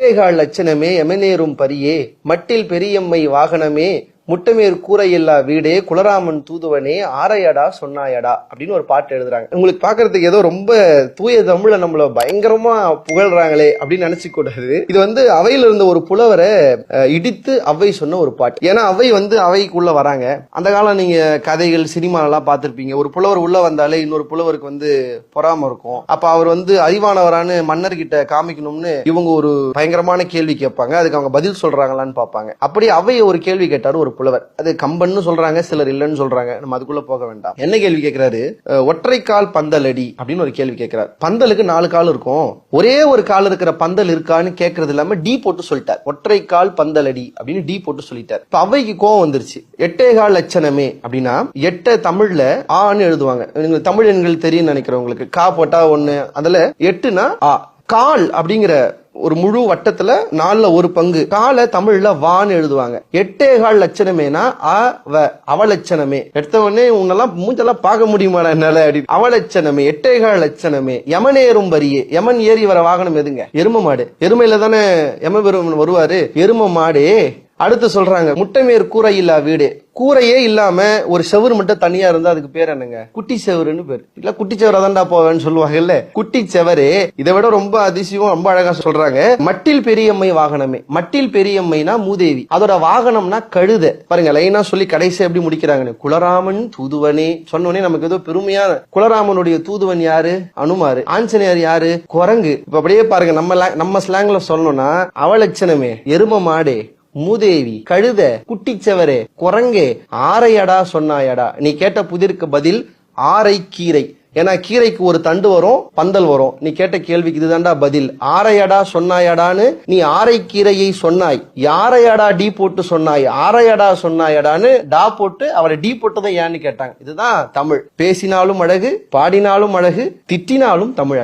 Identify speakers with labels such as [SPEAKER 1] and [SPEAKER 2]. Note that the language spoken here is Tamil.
[SPEAKER 1] எட்டேகால் லட்சணமே எமனேறும் பரியே. மட்டில் பெரியம்மை வாகனமே. முட்டமேர் கூரையில்லா வீடே குலராமன் தூதுவனே ஆரையடா சொன்னாயடா அப்படின்னு ஒரு பாட்டு எழுதுறாங்க. உங்களுக்கு பாக்குறதுக்கு ஏதோ ரொம்ப தூய தமிழ்ல நம்மள பயங்கரமா புகழ்றாங்களே அப்படின்னு நினைச்சு கூடாது இது வந்து அவையில இருந்த ஒரு புலவரை இடித்து அவை சொன்ன ஒரு பாட்டு. ஏன்னா அவை வந்து அவைக்குள்ள வராங்க. அந்த காலம் நீங்க கதைகள் சினிமா எல்லாம் பார்த்திருப்பீங்க. ஒரு புலவர் உள்ள வந்தாலே இன்னொரு புலவருக்கு வந்து பொறாம இருக்கும். அப்ப அவர் வந்து அறிவானவரான்னு மன்னர்கிட்ட காமிக்கணும்னு இவங்க ஒரு பயங்கரமான கேள்வி கேட்பாங்க. அதுக்கு அவங்க பதில் சொல்றாங்களான்னு பார்ப்பாங்க. அப்படி அவை ஒரு கேள்வி கேட்டாரு ஒரு புலவர். அது கம்பன்னு சொல்றாங்க சிலர் இல்லைன்னு சொல்றாங்க. நம்ம அதுக்குள்ள போக வேண்டாம். என்ன கேள்வி கேட்கிறாரு அஹ், ஒற்றைக்கால் பந்தலடி அப்படின்னு ஒரு கேள்வி கேட்கிறார் பந்தலுக்கு நாலு கால் இருக்கும். ஒரே ஒரு கால் இருக்கிற பந்தல் இருக்கான்னு கேட்கறது இல்லாம டி போட்டு சொல்லிட்டார். ஒற்றைக்கால் பந்தலடி அப்படின்னு டி போட்டு சொல்லிட்டார். இப்ப அவைக்கு கோவம் வந்துருச்சு. எட்டே கால் லட்சணமே அப்படின்னா எட்ட தமிழ்ல ஆன்னு எழுதுவாங்க. உங்களுக்கு தமிழ் எண்கள் தெரியும் நினைக்கிறேன் உங்களுக்கு கா போட்டா ஒண்ணு அதுல எட்டுனா ஆ. கால் அப்படிங்கிற ஒரு முழு வட்டத்துல நாலுல ஒரு பங்கு. காலை தமிழ்ல வான்னு எழுதுவாங்க. எட்டே கால் லட்சணமேனா? அ வ அவலட்சணமே. எடுத்த உடனே உன்னெல்லாம் மூஞ்செல்லாம் பார்க்க முடியுமாடா என்னால அப்படின்னு. அவலட்சணமே எட்டே கால் லட்சணமே. யமனேறும் வரியே. யமன் ஏறி வர வாகனம் எதுங்க? எரும மாடு. எருமையில தானே யம பெருமன் வருவாரு? எரும மாடே. அடுத்து சொல்றாங்க முட்டைமேர் கூரையில்லா வீடு. கூரையே இல்லாம ஒரு செவுரு மட்டும் தனியா இருந்தா அதுக்கு பேர் என்னங்க? குட்டி செவருன்னு பேர். இல்ல குட்டி செவரா தான்டா போவேன்னு சொல்லுவாங்கல்ல? குட்டி செவரே இதை விட ரொம்ப அதிசயம் ரொம்ப அழகா சொல்றாங்க. மட்டில் பெரியம்மை வாகனமே. மட்டில் பெரியம்மைனா மூதேவி. அதோட வாகனம்னா கழுத. பாருங்க லைனா சொல்லி கடைசி எப்படி முடிக்கிறாங்கன்னு. குலராமன் தூதுவனே. சொன்னோடனே நமக்கு ஏதோ பெருமையான குலராமனுடைய தூதுவன் யாரு? அனுமாரு. ஆஞ்சநேயர் யாரு? குரங்கு. இப்ப அப்படியே பாருங்க நம்ம நம்ம ஸ்லாங்ல சொல்லணும்னா அவலட்சணமே எரும மாடே. மூதேவி கழுத குட்டிச்சவரே குரங்கே ஆரையடா சொன்னாயடா. நீ கேட்ட புதிருக்கு பதில் ஆரை கீரை. ஏன்னா கீரைக்கு ஒரு தண்டு வரும் பந்தல் வரும். நீ கேட்ட கேள்விக்கு இதுதான்டா பதில். ஆரையடா சொன்னாயடான்னு நீ ஆரை கீரையை சொன்னாய். யாரையடா டீ போட்டு சொன்னாய்? ஆரையடா சொன்னாயடான்னு டா போட்டு அவரை டீ போட்டதை ஏன்னு கேட்டாங்க. இதுதான் தமிழ். பேசினாலும் அழகு பாடினாலும் அழகு திட்டினாலும் தமிழ்